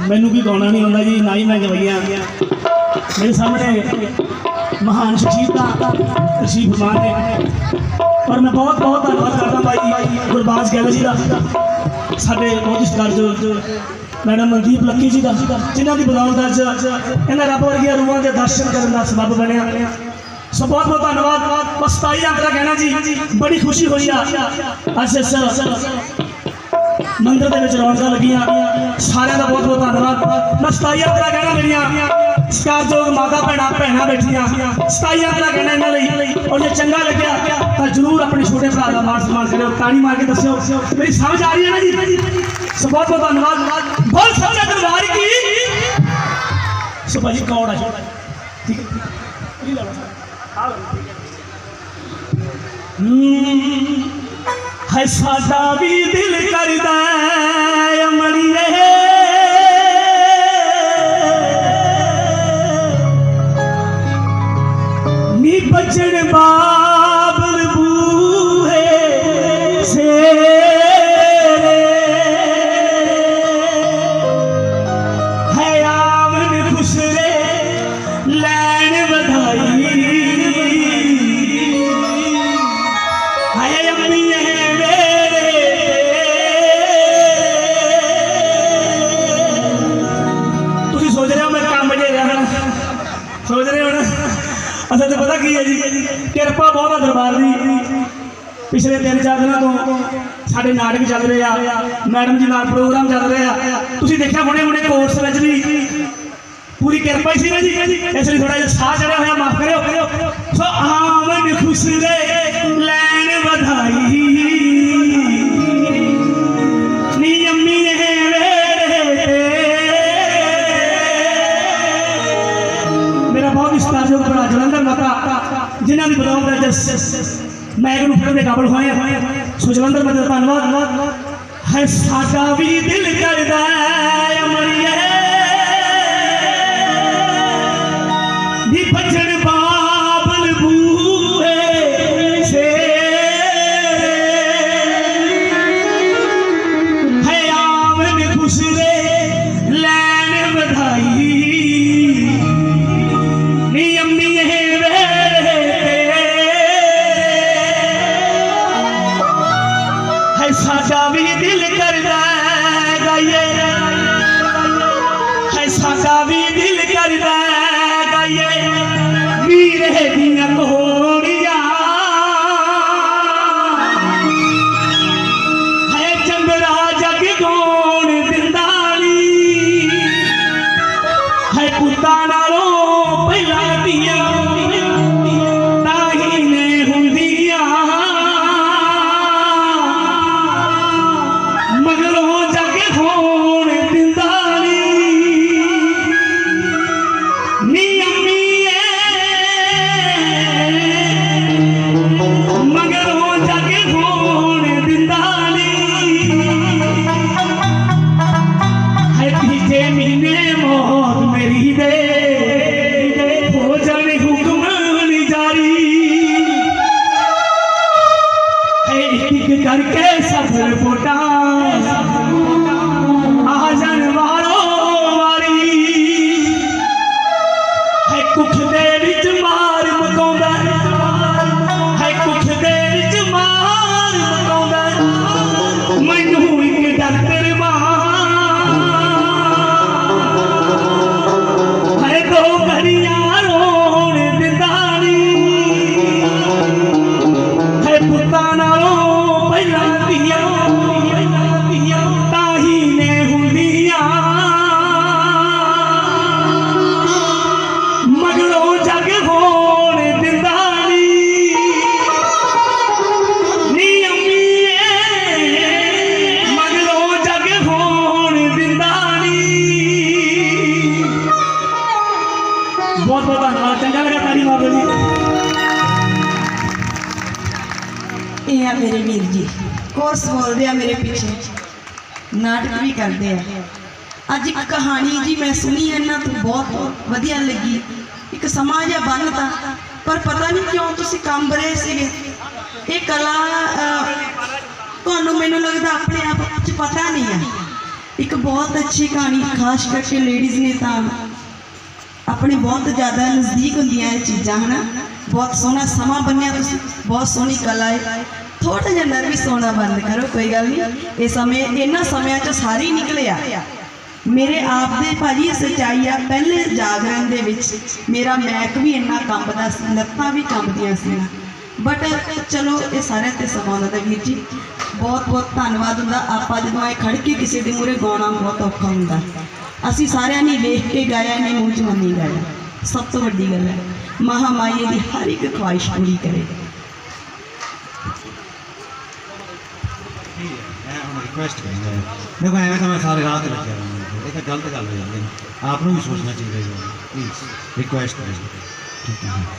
ਮੈਨੂੰ ਵੀ ਗਾਉਣਾ ਨਹੀਂ ਆਉਂਦਾ ਜੀ, ਨਾ ਹੀ ਮੈਂ ਗਵਾਈਆਂ ਮੇਰੇ ਸਾਹਮਣੇ ਮਹਾਨ ਸ਼ਖਸੀਅਤਾਂ ਤਸ਼ਰੀਫ ਫਰਮਾਨ ਨੇ। ਪਰ ਮੈਂ ਬਹੁਤ ਬਹੁਤ ਧੰਨਵਾਦ ਕਰਦਾ ਭਾਈ ਗੁਰਬਾਜ ਗਿੱਲ ਜੀ ਦਾ, ਸਾਡੇ ਬਹੁਤ ਸਤਿਕਾਰਯੋਗ ਮੈਡਮ ਮਨਦੀਪ ਲੱਕੀ ਜੀ ਦਾ, ਜਿਨ੍ਹਾਂ ਦੀ ਬਦੌਲਤ ਅੱਜ ਇਹਨਾਂ ਰੱਬ ਵਰਗੀਆਂ ਰੂਹਾਂ ਦੇ ਦਰਸ਼ਨ ਕਰਨ ਦਾ ਸਬਬ ਬਣਿਆ। ਸੋ ਬਹੁਤ ਬਹੁਤ ਧੰਨਵਾਦ। ਬਸ ਤਾਈ ਕਹਿਣਾ ਜੀ, ਬੜੀ ਖੁਸ਼ੀ ਹੋਈ ਆ। ਅੱਜ ਇਸ ਮੰਦਿਰ ਦੇ ਵਿੱਚ ਰੌਣਕਾਂ ਲੱਗੀਆਂ। ਸਾਰਿਆਂ ਦਾ ਬਹੁਤ ਬਹੁਤ ਧੰਨਵਾਦ। ਮੈਂ ਸਤਾਈ ਅੰਤਰਾ ਕਹਿਣਾ ਮੇਰੀਆਂ ਸਤਿਕਾਰਯੋਗ ਮਾਤਾ ਭੈਣਾਂ ਭੈਣਾਂ ਬੈਠੀਆਂ। ਸਤਾਈ ਅੰਤਰਾ ਕਹਿਣਾ ਇਹਨਾਂ ਲਈ। ਔਰ ਜੇ ਚੰਗਾ ਲੱਗਿਆ ਤਾਂ ਜਰੂਰ ਆਪਣੇ ਛੋਟੇ ਭਰਾ ਦਾ ਮਾਣ ਸਨਮਾਨ ਕਰਿਓ। ਤਾੜੀ ਮਾਰ ਕੇ ਦੱਸਿਓ। ਮੇਰੀ ਸਮਝ ਆ ਰਹੀ ਹੈ ਨਾ ਜੀ? ਸੋ ਬਹੁਤ ਬਹੁਤ ਧੰਨਵਾਦ। ਬਹੁਤ ਸੱਚਾ ਦਰਬਾਰ ਕੀ ਸੋ ਭਾਜੀ ਕੌੜ ਆ ਠੀਕ ਹੈ। ਇਹ ਲਓ ਆ ਲਓ। ਹਮ, ਹੈ ਸਾਡਾ ਵੀ ਦਿਲ ਕਰਦਾ ਹੈ ਨੀ ਬਚਣ ਬਾਬਲ ਕੀ ਹੈ ਜੀ। ਕਿਰਪਾ ਬਹੁਤ ਆ ਦਰਬਾਰ ਦੀ। ਪਿਛਲੇ ਤਿੰਨ ਚਾਰ ਦਿਨਾਂ ਤੋਂ ਸਾਡੇ ਨਾਟਕ ਚੱਲ ਰਹੇ ਆ। ਮੈਡਮ ਜੀ ਨਾਲ ਪ੍ਰੋਗਰਾਮ ਚੱਲ ਰਹੇ ਆ। ਤੁਸੀਂ ਦੇਖਿਆ ਹੁਣੇ ਹੁਣੇ ਕੋਰਸ ਵਿੱਚ ਵੀ ਪੂਰੀ ਕਿਰਪਾ ਹੀ ਸੀ ਨਾ ਜੀ। ਇਸ ਲਈ ਥੋੜਾ ਜਿਹਾ ਸਾਹ ਚੜਿਆ ਹੋਇਆ, ਮਾਫ ਕਰਿਓ। ਸੋ ਆਮਨ ਖੁਸ਼ਰੇ ਲੈਣ ਵਧਾਈ। ਨੀ ਅੰਮੀ ਨੇ ਵੇੜੇ ਮੇਰਾ ਬਹੁਤ ਇਸਤਾਜੋ ਬੜਾ ਜਲੰਧਰ ਮਾਤਾ ਜਿਨ੍ਹਾਂ ਦੀ ਬਦੌਲਤ ਅੱਜ ਮੈਂ ਇਹਨੂੰ ਫਿਲਮ ਦੇ ਕਾਬਲ ਹੋਏ ਆ। ਸੋ ਜਲੰਧਰ ਮਾਤਾ ਧੰਨਵਾਦ। ਹੈ ਸਾਡਾ ਵੀ ਦਿਲ ਕਰਦਾ ਹੈ। ਹੈ ਗਾਈਏ ਹੈ ਇੱਕ ਇੱਕ ਕਰਕੇ ਬਹੁਤ ਧੰਨਵਾਦ ਚੰਗਾ ਲੱਗਾ ਤਾਰੀ ਬਾਬਾ ਜੀ ਇਹ ਆ ਮੇਰੇ ਵੀਰ ਜੀ। ਕੋਰਸ ਬੋਲਦੇ ਆ ਮੇਰੇ ਪਿੱਛੇ। ਨਾਟਕ ਵੀ ਕਰਦੇ ਆ। ਅੱਜ ਇੱਕ ਕਹਾਣੀ ਜੀ ਮੈਂ ਸੁਣੀ, ਇਹਨਾਂ ਤੋਂ ਬਹੁਤ ਵਧੀਆ ਲੱਗੀ। ਇੱਕ ਸਮਾਂ ਜਿਹਾ ਬੰਨਤਾ ਪਰ ਪਤਾ ਨਹੀਂ ਕਿਉਂ ਤੁਸੀਂ ਕੰਬ ਰਹੇ ਸੀਗੇ। ਇਹ ਕਲਾ ਤੁਹਾਨੂੰ ਮੈਨੂੰ ਲੱਗਦਾ ਆਪਣੇ ਆਪ ਚ ਪਤਾ ਨਹੀਂ ਹੈ ਇੱਕ ਬਹੁਤ ਅੱਛੀ ਕਹਾਣੀ, ਖਾਸ ਕਰਕੇ ਲੇਡੀਜ਼ ਨੇ ਤਾਂ ਆਪਣੇ ਬਹੁਤ ਜ਼ਿਆਦਾ ਨਜ਼ਦੀਕ ਹੁੰਦੀਆਂ ਇਹ ਚੀਜ਼ਾਂ, ਹਨਾ? ਬਹੁਤ ਸੋਹਣਾ ਸਮਾਂ ਬੰਨਿਆ ਤੁਸੀਂ, ਬਹੁਤ ਸੋਹਣੀ ਕਲਾ ਹੈ। ਥੋੜਾ ਜਿਹਾ ਨਰਵਸ ਹੋਣਾ ਬੰਦ ਕਰੋ, ਕੋਈ ਗੱਲ ਨਹੀਂ। ਇਹ ਸਮੇਂ, ਇਹਨਾਂ ਸਮਿਆਂ ਚੋਂ ਸਾਰੇ ਹੀ ਨਿਕਲੇ ਆ ਮੇਰੇ ਆਪ ਦੇ ਭਾਜੀ, ਸੱਚਾਈ ਆ, ਪਹਿਲੇ ਜਾਗਰਣ ਦੇ ਵਿੱਚ ਮੇਰਾ ਮੈਕ ਵੀ ਇੰਨਾ ਕੰਬਦਾ ਸੀ, ਲੱਤਾਂ ਵੀ ਕੰਬਦੀਆਂ ਸੀ। ਬਟ ਚਲੋ, ਇਹ ਸਾਰਿਆਂ ਤੇ ਸਮਾਂ ਦਾ ਵੀਰ ਜੀ। ਬਹੁਤ ਬਹੁਤ ਧੰਨਵਾਦ ਹੁੰਦਾ। ਆਪਾਂ ਜਦੋਂ ਇਹ ਖੜ ਕੇ ਕਿਸੇ ਦੇ ਮੂਹਰੇ ਗਾਉਣਾ ਬਹੁਤ ਔਖਾ ਹੁੰਦਾ। ਅਸੀਂ ਸਾਰਿਆਂ ਨੇ ਵੇਖ ਕੇ ਗਾਇਆ ਇਹਨੇ ਮੂੰਹ ਚ ਮੰਨੀ ਗਾਇਆ ਸਭ ਤੋਂ ਵੱਡੀ ਗੱਲ ਹੈ ਮਹਾਮਾਈ ਦੀ ਹਰ ਇੱਕ ਖੁਆਇਸ਼ ਪੂਰੀ ਕਰੇ ਮੈਂ ਹੁਣ ਰਿਕੁਐਸਟ ਕਰਾਂਗਾ ਦੇਖੋ ਐਵੇਂ ਤਾਂ ਮੈਂ ਸਾਰੇ ਰਾਹ ਤੇ ਲੱਗਿਆ ਰਹਾਂਗਾ ਇਹ ਤਾਂ ਗਲਤ ਗੱਲ ਹੋ ਜਾਂਦੀ ਹੈ ਆਪ ਨੂੰ ਵੀ ਸੋਚਣਾ ਚਾਹੀਦਾ ਹੈ ਪਲੀਜ਼ ਰਿਕੁਐਸਟ ਕਰਾਂਗਾ ਠੀਕ ਹੈ